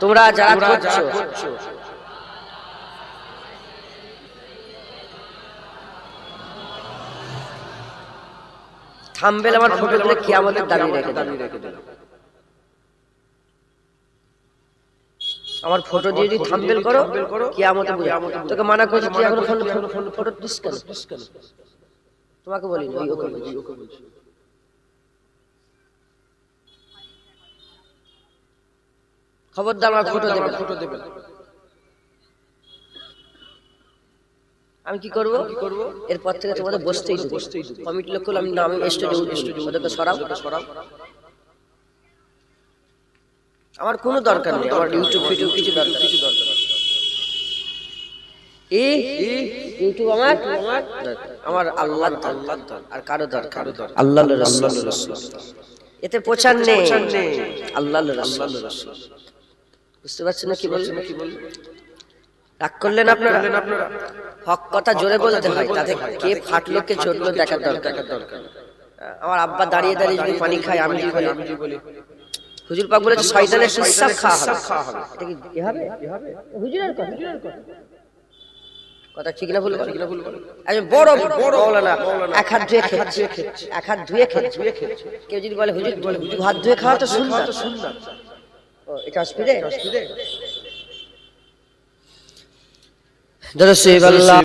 তোমরা যারা করছ। থামবেল আমার ফটো তুলে কিয়ামতের দাবি রেখে দিল আমার ফটো দিয়ে যদি থাম্বেল করো কিয়ামতে বুঝা। তোকে মানা করছি তুই এখন ফটো দিস কেন? তোমাকে বলি ওই ওকে বলছি। খবরদার আমার ফটো ফটো আমি কি করব? কি করব? এরপর থেকে তোমাদের বসতেই দেবো। কমিটি লোক আমি নামে ওদেরকে সরাও। সরাও। আমার কোনো দরকার নেই। আমার ইউটিউব ফিউটিউব কিছু দরকার কিছু দরকার এ ইউটিউব আমার? আমার? আল্লাহ আর কারও দরকার আল্লাহ রাসূল। এতে প্রচার নেই। আল্লাহ বুঝতে পারছেন না কি বলছেন কি বলছেন রাগ করলেন আপনারা আপনারা হক কথা জোরে বলতে হয় তাতে কে ফাটলো কে চটলো দেখার দরকার আমার আব্বা দাঁড়িয়ে দাঁড়িয়ে যদি পানি খায় আমি যদি বলি হুজুর পাক বলেছে শয়তানের সুস্বাদ খাওয়া হবে এটা কি কি হবে হুজুরের কথা কথা ঠিক না ভুল ঠিক না ভুল একজন বড় বড় না এক হাত ধুয়ে এক হাত ধুয়ে খেচ্ছে কেউ যদি বলে হুজুর বলে হুজুর হাত ধুয়ে খাওয়া তো সুন্দর ও এটা